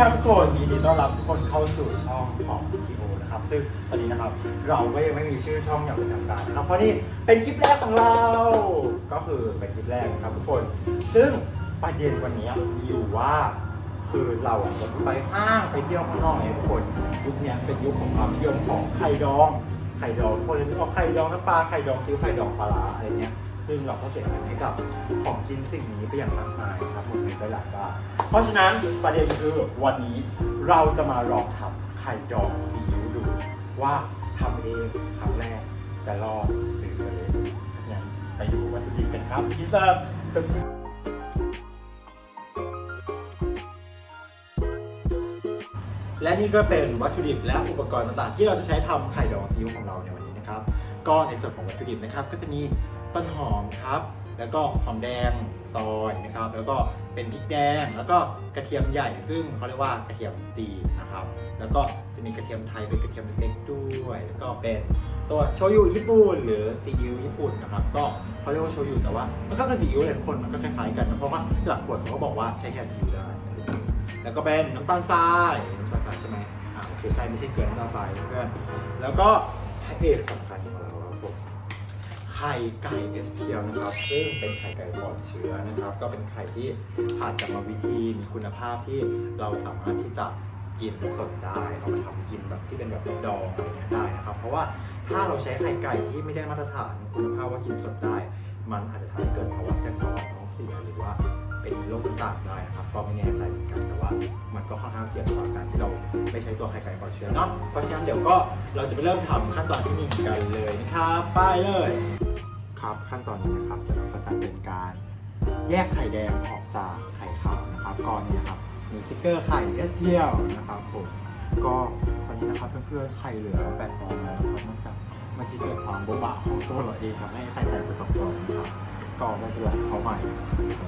ครับทุกคนยินดีต้อนรับทุกคนเข้าสู่ช่องของทีโอนะครับซึ่งตอนนี้นะครับเราก็ยังไม่มีชื่อช่องอย่างเป็นทางการนะครับเพราะนี่เป็นคลิปแรกของเรา ก็คือเป็นคลิปแรกนะครับทุกคน ซึ่งประเด็นวันนี้มีอยู่ว่าคือเราจะไปห้างไปเที่ยวข้างนอกเนี่ยทุกคนยุคนี้เป็นยุคของความนิยมของไข่ดองไข่ดองคนเลยนึกออกไข่ดองน้ำปลาไข่ดองซิ้วไข่ดองปลาร้าอะไรเงี้ย ซึ่งเราก็เสียเงินให้กับของกินสิ่งนี้ไปอย่างมากมายครับผมไปหลายบาทเพราะฉะนั้นประเด็นคือวันนี้เราจะมาลองทำไข่ดองซีอิ๊วดู ว่าทำเองครั้งแรกจะรอดหรือจะเละเพราะฉะนั้นไปดูวัตถุดิบกันครับพิซซ่าและนี่ก็เป็นวัตถุดิบและอุปกรณ์ต่างๆ ที่เราจะใช้ทำไข่ดองซีอิ๊วของเราในวันนี้นะครับ ก็ในส่วนของวัตถุดิบนะครับ ก็จะมี ต้นหอมครับ แล้วก็หอมแดงซอยนะครับ แล้วก็เป็นพริกแดง แล้วก็กระเทียมใหญ่ ซึ่งเขาเรียกว่ากระเทียมจีนนะครับ แล้วก็จะมีกระเทียมไทยเป็นกระเทียมเล็กๆด้วย แล้วก็เป็นตัวโชยุญี่ปุ่นหรือซีอิ๊วญี่ปุ่นนะครับ ก็เขาเรียกว่าโชยุแต่ว่า มันก็คือซีอิ๊วเลยทุกคน มันก็คล้ายๆกันนะเพราะว่าหลักขวดเขาก็บอกว่าใช้แค่ซีอิ๊วได้ แล้วก็เป็นน้ำตาลทราย น้ำตาลทรายใช่ไหมอ่าโอเคใช่ไม่ใช่เกลือน้ำตาลทรายเพื่อนแล้วก็พระเอกสำ ไข่ไก่เอสเพียวนะครับ ซึ่งเป็นไข่ไก่ปลอดเชื้อนะครับ ก็เป็นไข่ที่ผ่านกรรมวิธีมีคุณภาพที่เราสามารถที่จะกินสดได้เอามาทำกินแบบที่เป็นแบบดองอะไรเงี้ยได้นะครับ เพราะว่าถ้าเราใช้ไข่ไก่ที่ไม่ได้มาตรฐานคุณภาพว่ากินสดได้ มันอาจจะทำให้เกิดภาวะแทรกซ้อนท้องเสียหรือว่าเป็นโรคต่างๆได้นะครับ ก็ไม่แน่ใจเหมือนกันแต่ว่ามันก็ค่อนข้างเสี่ยงต่อการที่เราไม่ใช้ตัวไข่ไก่ปลอดเชื้อเนาะเพราะฉะนั้นเดี๋ยวก็เราจะไปเริ่มทำขั้นตอนที่หนึ่งกันเลยนะครับไปเลย ครับ ขั้นตอนนี้นะครับเดี๋ยวเราก็จะเป็นการแยกไข่แดงออกจากไข่ขาวนะครับก่อนนี้นะครับมีสติกเกอร์ไข่เอสเดียวนะครับผมก็ตอนนี้นะครับเพื่อนๆไข่เหลือแปดฟองแล้วนะครับนอกจากมันจะเกิดความโบ๊ะบะของตัวเราเองทำให้ไข่แตกไปสองฟองนะครับก็ไม่เป็นไรเอาใหม่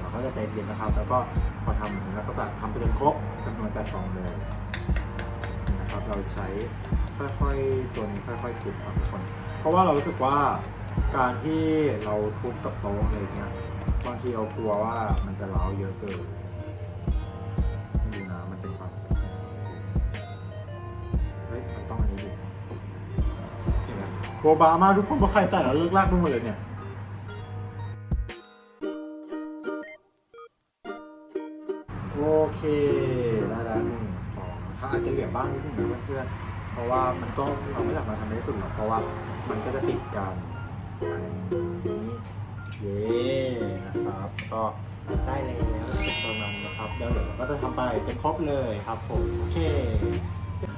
เราก็จะใจเย็นนะครับ แล้วก็พอทำอย่างนี้แล้วก็จะทำไปจนครบจำนวนแปดฟองเลยนะครับเราใช้ค่อยๆตัวนี้ค่อยๆทุบครับทุกคน เพราะว่าเรารู้สึกว่า การที่เราทุบกับโต๊ะอะไรเงี้ยบางทีเรากลัวว่ามันจะร้าวเยอะเกินดูนะมันเป็นความคิดขเฮ้ยมันต้องอันนี้ดิเห็นไหมโบบามากทุกคนเพราะใครแต่เราเลิกลากไปหมดเลยเนี่ยโอเคได้แล้วหนึ่งสองถ้าอาจจะเหลือบ้างนิดนึงนะเพื่อนเพราะว่ามันก็เราไม่สามารถทำได้สุดหรอกเพราะว่ามันก็จะติดกัน อะไรอย่างนี้เย้นะครับก็ได้แล้วประมาณนะครับแล้วเดี๋ยวเราก็จะทำไปจนครบเลยครับผมโอเค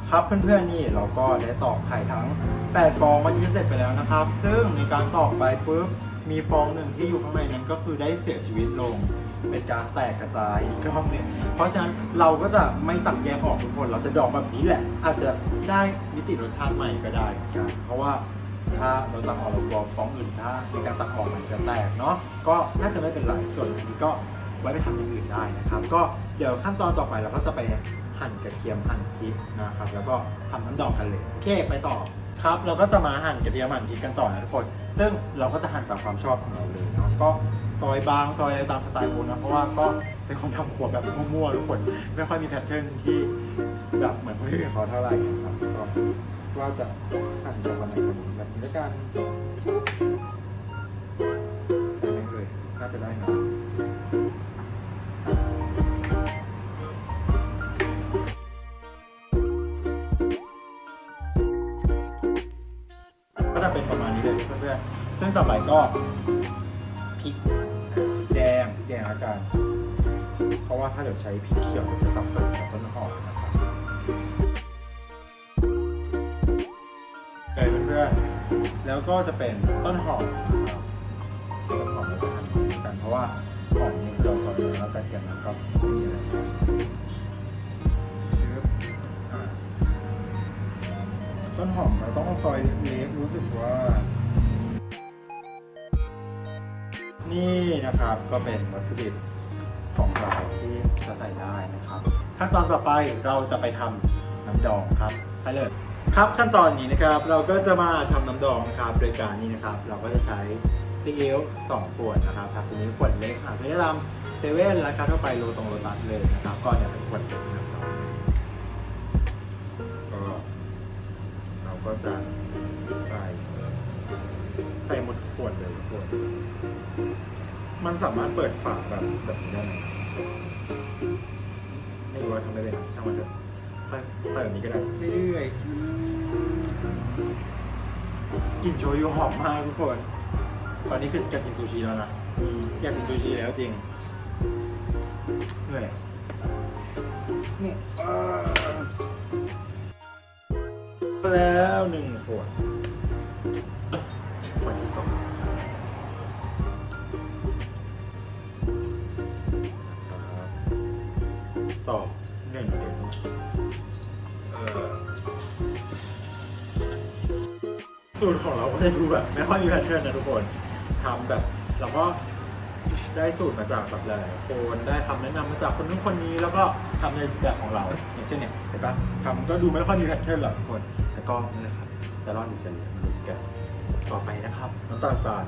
ครับเพื่อนๆนี่เราก็ได้ตอกไข่ทั้ง8ฟองเมื่อกี้เสร็จไปแล้วนะครับ ซึ่งในการตอกไปปุ๊บมีฟองหนึ่งที่อยู่ข้างในนั้นก็คือได้เสียชีวิตลงเป็นการแตกกระจายอีกรอบหนึงเพราะฉะนั้นเราก็จะไม่ตักแยกออกทุกคน เราจะดองแบบนี้แหละ อาจจะได้มิติรสชาติใหม่ก็ได้เหมือนกันเพราะว่า ถ้าเราตักออกเรากลัวฟองอื่นถ้ามีการตักออกมันจะแตกเนาะก็น่าจะไม่เป็นไรส่วนอันนี้ก็ไว้ไปทำอย่างอื่นได้นะครับ ก็เดี๋ยวขั้นตอนต่อไปเราก็จะไปหั่นกระเทียมหั่นพริกนะครับ แล้วก็ทำน้ำดองกันเลยโอเคไปต่อครับเราก็จะมาหั่นกระเทียมหั่นพริกกันต่อนะทุกคน ซึ่งเราก็จะหั่นตามความชอบของเราเลยเนาะก็ซอยบางซอยอะไรตามสไตล์คุณนะเพราะว่าก็เป็นคนทำขวบแบบมั่วๆทุกคน ไม่ค่อยมีแพทเทิร์นที่แบบเหมือนคนอื่นเขาเท่าไหร่นะครับก็ ว่าจะหั่นแบบประมาณนี้แบบนี้แล้วกันได้ไหมเอ่ยน่าจะได้นะก็จะเป็นประมาณนี้เลยเพื่อนๆซึ่งต่อไปก็พริกแดงพริกแดงละกัน เพราะว่าถ้าเดี๋ยวใช้พริกเขียวมันจะสับสนกับต้นหอมนะครับ พื่อนๆ แล้วก็จะเป็นต้นหอมนะครับต้นหอมเราจะทำอย่างนี้กันเพราะว่าหอมนี้คือเราซอยแล้วแล้วกระเทียมนั้นก็มีอะไรต้นหอมเราต้องซอยเล็กๆรู้สึกว่า นี่นะครับก็เป็นวัตถุดิบของเราที่จะใส่ได้นะครับ ขั้นตอนต่อไปเราจะไปทำน้ำดองครับไปเลย ครับขั้นตอนนี้นะครับเราก็จะมาทำน้ำดองนะครับโดยการนี้นะครับ เราก็จะใช้ซีอิ๊วสองขวดนะครับครับนี้ขวดเล็กหาซื้อได้ตามเซเว่นร้านค้าทั่วไปโลตรงโลตัสเลยนะครับก็เนี่ยเป็นขวดเล็กนะครับก็เราก็จะใส่ใส่หมดขวดเลยขวดมันสามารถเปิดฝาแบบแบบนี้ได้ไหมไม่รู้ว่าทำได้ไหมช่างมันเถอะ ไปไปแบบนี้ก็ได้เรื่อยๆกลิ่นโชยุหอมมากทุกคน ตอนนี้คืออยากกินซูชิแล้วนะอยากกินซูชิแล้วจริงเหนื่อยนี่แล้วหนึ่งขวด ตรของเราก็ได้ดูแบบไม่ค่อยมีแพทเทิร์นนะทุกคนทำแบบเราก็ได้สูตรมาจากแบบหลายๆคนได้คำแนะนำมาจากคนนู้นคนนี้แล้วก็ทำในแบบของเรา อย่างเช่นเนี่ยเห็นปะทำก็ดูไม่ค่อยมีแพทเทิร์นหรอกทุกคนแต่ก็นี่แหละครับจะรอดหรือจะเหลือมาดูกันต่อไปนะครับน้ำตาลทราย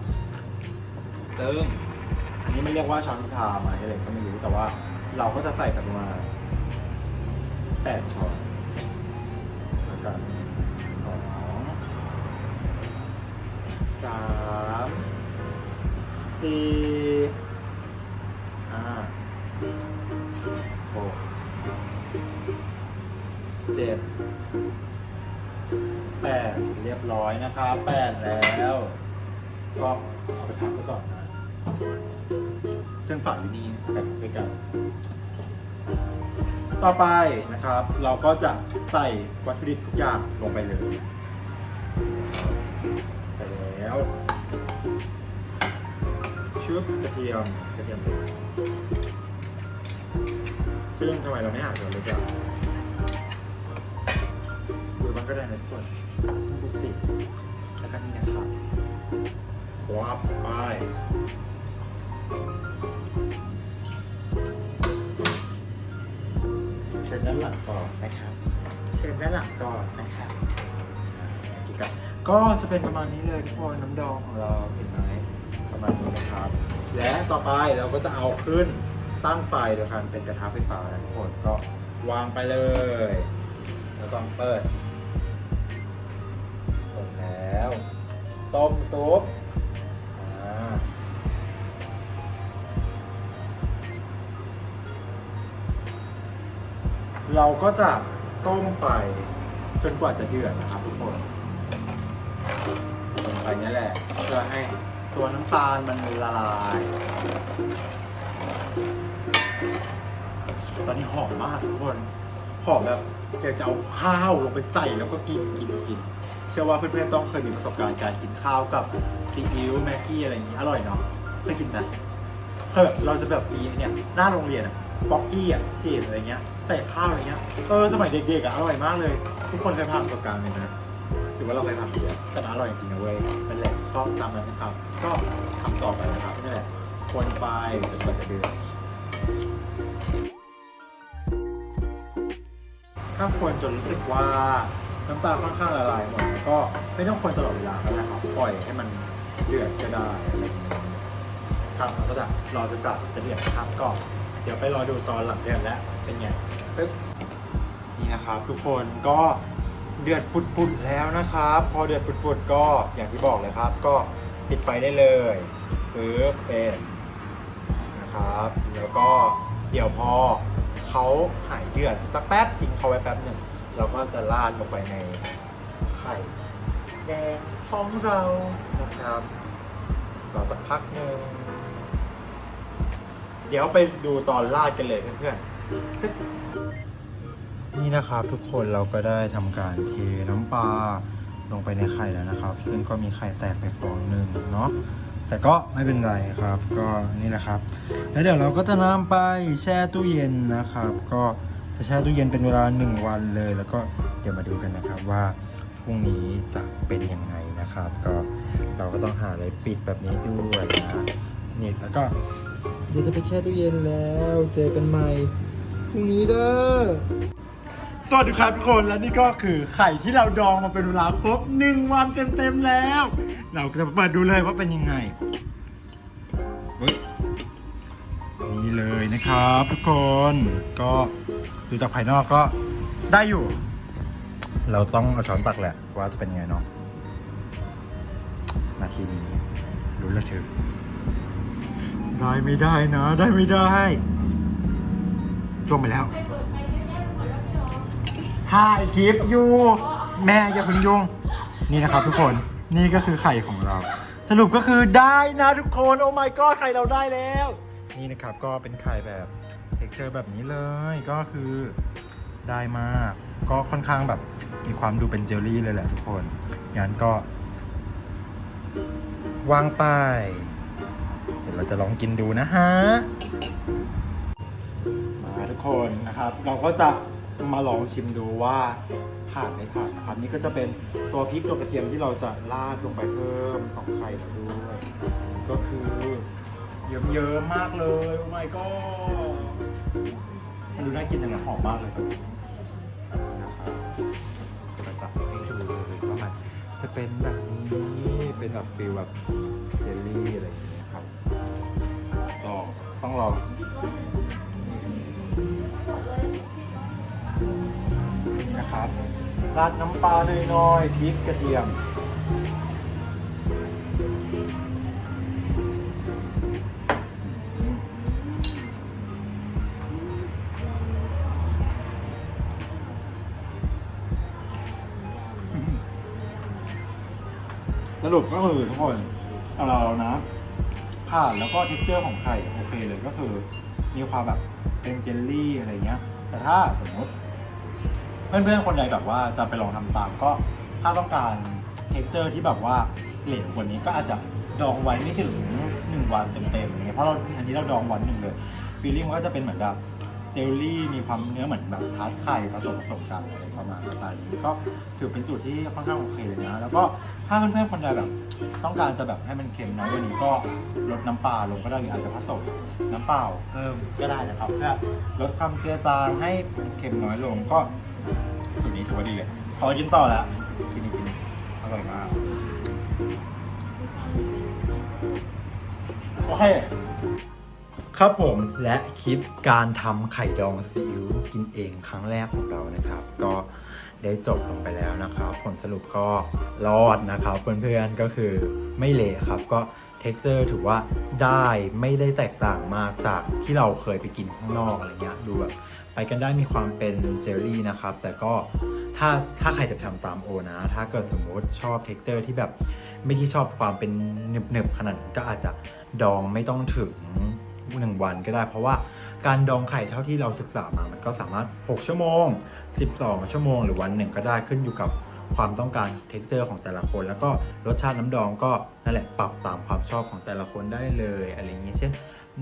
เติมอันนี้ไม่เรียกว่าช้อนชามาอะไรก็ไม่รู้แต่ว่า เราก็จะใส่กันประมาณแปดช้อนแล้วกัน สามสี่ห้าหกเจ็ดแปดเรียบร้อยนะครับแปดแล้ว ก็เอาไปพักไว้ก่อนนะเครื่องฝาอยู่นี่แบบด้วยกัน ต่อไปนะครับ เราก็จะใส่วัตถุดิบทุกอย่างลงไปเลย ชุบกระเทียมกระเทียมเลยซึ่งทำไมเราไม่หั่นก่อนเลยจ้ะดูมันก็ได้นะทุกคนดูสิแล้วก็นี่นะครับวับไปเชิญด้านหลังก่อนนะครับเชิญด้านหลังก่อนนะครับอ่าดีครับก็จะเป็นประมาณนี้เลยทุกคนน้ำดองของเราเห็นไหม ประมาณนี้นะครับ และต่อไปเราก็จะเอาขึ้นตั้งไฟโดยการเป็นกระทะไฟฟ้านะทุกคนก็วางไปเลย แล้วก็เปิดเปิดแล้วต้มซุปเราก็จะต้มไปจนกว่าจะเดือดนะครับทุกคนต้มไปนี่แหละเพื่อให้ ตัวน้ำตาลมันละลาย ตอนนี้หอมมากทุกคน หอมแบบอยากจะเอาข้าวลงไปใส่แล้วก็กินกินกิน เชื่อว่าเพื่อนๆต้องเคยมีประสบการณ์การกินข้าวกับซีอิ๊วแม็กกี้อะไรอย่างนี้อร่อยเนาะเคยกินไหมเคยแบบเราจะแบบมีเนี่ยหน้าโรงเรียนอะป๊อกกี้อะชีสอะไรเงี้ยใส่ข้าวอะไรเงี้ยเออสมัยเด็กๆอะอร่อยมากเลย ทุกคนเคยผ่านประสบการณ์ไหมนะ หรือว่าเราเคยผ่านไปแล้วแต่มันอร่อยจริงๆนะเว้ยเป็นแหละชอบตามนั้นนะครับ ก็ทำต่อไปนะครับนี่แหละคนไปจนกว่าจะเดือดถ้าคนจนรู้สึกว่าน้ำตาค่อนข้างละลายหมดก็ไม่ต้องคนตลอดเวลาก็ได้ครับปล่อยให้มันเดือดก็ได้อะไรอย่างเงี้ยครับก็จะรอจนกว่าจะเดือดครับก็เดี๋ยวไปรอดูตอนหลังเดือดแล้วเป็นไงปึ๊บนี่นะครับ ทุกคนก็ เดือดปุดๆแล้วนะครับ พอเดือดปุดๆก็อย่างที่บอกเลยครับ ก็ปิดไฟได้เลยปึ๊บเป็นนะครับ แล้วก็เดี๋ยวพอเขาหายเดือดสักแป๊บทิ้งเขาไว้แป๊บหนึ่งเราก็จะราดลงไปในไข่แดงของเรานะครับรอสักพักหนึ่งเดี๋ยวไปดูตอนราดกันเลยเพื่อนๆ นี่นะครับทุกคนเราก็ได้ทำการเทน้ำปลาลงไปในไข่แล้วนะครับ ซึ่งก็มีไข่แตกไปฟองหนึ่งเนาะแต่ก็ไม่เป็นไรครับ ก็นี่แหละครับ แล้วเดี๋ยวเราก็จะนำไปแช่ตู้เย็นนะครับ ก็จะแช่ตู้เย็นเป็นเวลา 1 วันเลย แล้วก็เดี๋ยวมาดูกันนะครับว่าพรุ่งนี้จะเป็นยังไงนะครับ ก็เราก็ต้องหาอะไรปิดแบบนี้ด้วยนะนี่แล้วก็เดี๋ยวจะไปแช่ตู้เย็นแล้ว เจอกันใหม่พรุ่งนี้เด้อ สวัสดีครับทุกคนและนี่ก็คือไข่ที่เราดองมาเป็นเวลาครบหนึ่งวันเต็มๆแล้ว เราจะมาเปิดดูเลยว่าเป็นยังไงเฮ้ยนี่เลยนะครับทุกคนก็ดูจากภายนอกก็ได้อยู่ เราต้องเอาช้อนตักแหละว่าจะเป็นไงเนาะนาทีนี้รู้แล้วเถอะได้ไม่ได้นะ ได้ไม่ได้จ้วงไปแล้ว ถ่ายคลิปอยู่แม่อย่าเพิ่งยุ่ง นี่นะครับทุกคนนี่ก็คือไข่ของเรา สรุปก็คือได้นะทุกคนโอ้ my god ไข่เราได้แล้ว นี่นะครับก็เป็นไข่แบบเท็กเจอร์แบบนี้เลยก็คือได้มาก ก็ค่อนข้างแบบมีความดูเป็นเจลลี่เลยแหละทุกคนงั้นก็วางไปเดี๋ยวเราจะลองกินดูนะฮะมาทุกคนนะครับ เราก็จะ มาลองชิมดูว่าผ่านไม่ผ่านนะครับนี่ก็จะเป็นตัวพริกตัวกระเทียมที่เราจะราดลงไปเพิ่มของไข่เราด้วยก็คือเยิ้มๆมากเลยโอ้ my god มันดูน่ากินจังเลยหอมมากเลยนะครับจะจับให้ดูเลยว่ามันจะเป็นแบบนี้เป็นแบบฟิลแบบเจลลี่อะไรอย่างเงี้ยครับลองต้องลอง นะครับราดน้ำปลาน้อยๆพริกกระเทียม สรุปก็คือทุกคนเอาเรานะ ผ่านแล้วก็เท็กเจอร์ของไข่โอเคเลยก็คือ มีความแบบเป็นเจลลี่อะไรเงี้ย แต่ถ้าสมมติ เพื่อนๆคนใดแบบว่าจะไปลองทำตามก็ถ้าต้องการเท็กเจอร์ที่แบบว่าเหลวกว่านี้ก็อาจจะดองไว้ไม่ถึง 1 วันเต็มๆอย่างเงี้ยเพราะเราอันนี้เราดองวันหนึ่งเลยฟีลลิ่งมันก็จะเป็นเหมือนแบบเจลลี่มีความเนื้อเหมือนแบบทาร์ตไข่ผสมผสมกันอะไรประมาณสไตล์นี้ก็ถือเป็นสูตรที่ค่อนข้างโอเคเลยนะแล้วก็ถ้าเพื่อนๆคนใดแบบ ต้องการจะแบบให้มันเค็มน้อยกว่านี้ก็ลดน้ำปลาลงก็ได้หรืออาจจะผสมน้ำเปล่าเพิ่มก็ได้นะครับเพื่อลดความเจือจางให้เค็มน้อยลงก็ สูตรนี้ถือว่าดีเลย ขอกินต่อแล้วกินอีกกินอีกอร่อยมาก โอเค ครับผมและคลิปการทำไข่ดองซีอิ๊วกินเองครั้งแรกของเรานะครับ ก็ได้จบลงไปแล้วนะครับ ผลสรุปก็รอดนะครับ เพื่อนๆก็คือไม่เละครับก็เท็กเจอร์ถือว่าได้ไม่ได้แตกต่างมากจากที่เราเคยไปกินข้างนอกอะไรเงี้ยดูแบบ ไปกันได้มีความเป็นเจลลี่นะครับ แต่ก็ถ้าถ้าใครจะทำตามโอนะ ถ้าเกิดสมมติชอบเท็กเจอร์ที่แบบไม่ที่ชอบความเป็นหนึบๆขนาดก็อาจจะดองไม่ต้องถึง1วันก็ได้ เพราะว่าการดองไข่เท่าที่เราศึกษามา มันก็สามารถ 6 ชั่วโมง 12 ชั่วโมง หรือวันหนึ่งก็ได้ขึ้นอยู่กับความต้องการเท็กเจอร์ของแต่ละคน แล้วก็รสชาติน้ำดองก็นั่นแหละปรับตามความชอบของแต่ละคนได้เลยอะไรอย่างนี้ยเช่น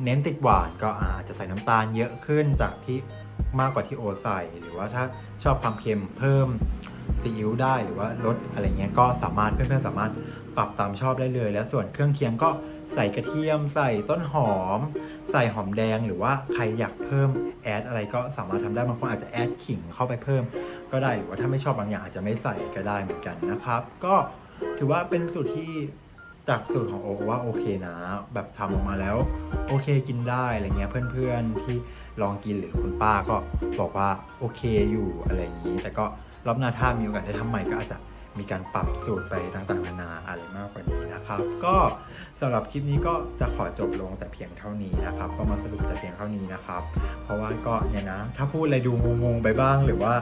เน้นติดหวานก็อาจจะใส่น้ำตาลเยอะขึ้นจากที่ มากกว่าที่โอใส่ หรือว่าถ้าชอบความเค็มเพิ่มซีอิ๊วได้หรือว่าลดอะไรเงี้ยก็สามารถเพื่อนๆสามารถปรับตามชอบได้เลย และส่วนเครื่องเคียงก็ใส่กระเทียม ใส่ต้นหอม ใส่หอมแดงหรือว่าใครอยากเพิ่มแอดอะไรก็สามารถทำได้บางคนอาจจะแอดขิงเข้าไปเพิ่ม ก็ได้หรือว่าถ้าไม่ชอบบางอย่างอาจจะไม่ใส่ก็ได้เหมือนกันนะครับ ก็ถือว่าเป็นสูตรที่จากสูตรของโอว่าโอเคนะ แบบทำออกมาแล้ว โอเคกินได้อะไรเงี้ยเพื่อนๆที่ ลองกินหรือคุณป้าก็บอกว่าโอเคอยู่อะไรอย่างนี้ แต่ก็รอบหน้าถ้ามีโอกาสได้ทำใหม่ก็อาจจะมีการปรับสูตรไปต่างๆนานาอะไรมากกว่านี้นะครับ ก็สำหรับคลิปนี้ก็จะขอจบลงแต่เพียงเท่านี้นะครับ ก็มาสรุปแต่เพียงเท่านี้นะครับ เพราะว่าก็เนี่ยนะ ถ้าพูดอะไรดูงงๆไปบ้าง หรือว่า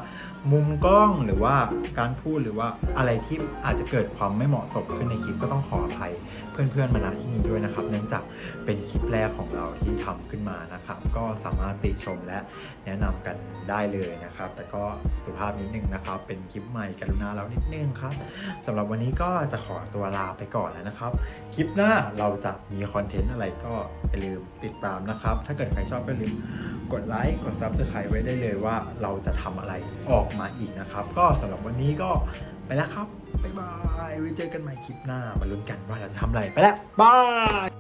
มุมกล้องหรือว่าการพูดหรือว่าอะไรที่อาจจะเกิดความไม่เหมาะสมขึ้นในคลิปก็ต้องขออภัย เพื่อนๆมาณที่นี้ด้วยนะครับ เนื่องจากเป็นคลิปแรกของเราที่ทำขึ้นมานะครับ ก็สามารถติชมและแนะนำกันได้เลยนะครับ แต่ก็สุภาพนิดนึงนะครับ เป็นคลิปใหม่กรุณาเรานิดนึงครับสำหรับวันนี้ก็จะขอตัวลาไปก่อนแล้วนะครับ คลิปหน้าเราจะมีคอนเทนต์อะไรก็อย่าลืมติดตามนะครับ ถ้าเกิดใครชอบก็ลืมกดไลค์กดซับสไครต์ไว้ได้เลยว่าเราจะทำอะไรออกมาอีกนะครับ ก็สำหรับวันนี้ก็ไปแล้วครับ บ๊ายบายไว้เจอกันใหม่คลิปหน้ามาลุ้นกันว่าเราจะทำอะไรไปแล้วบาย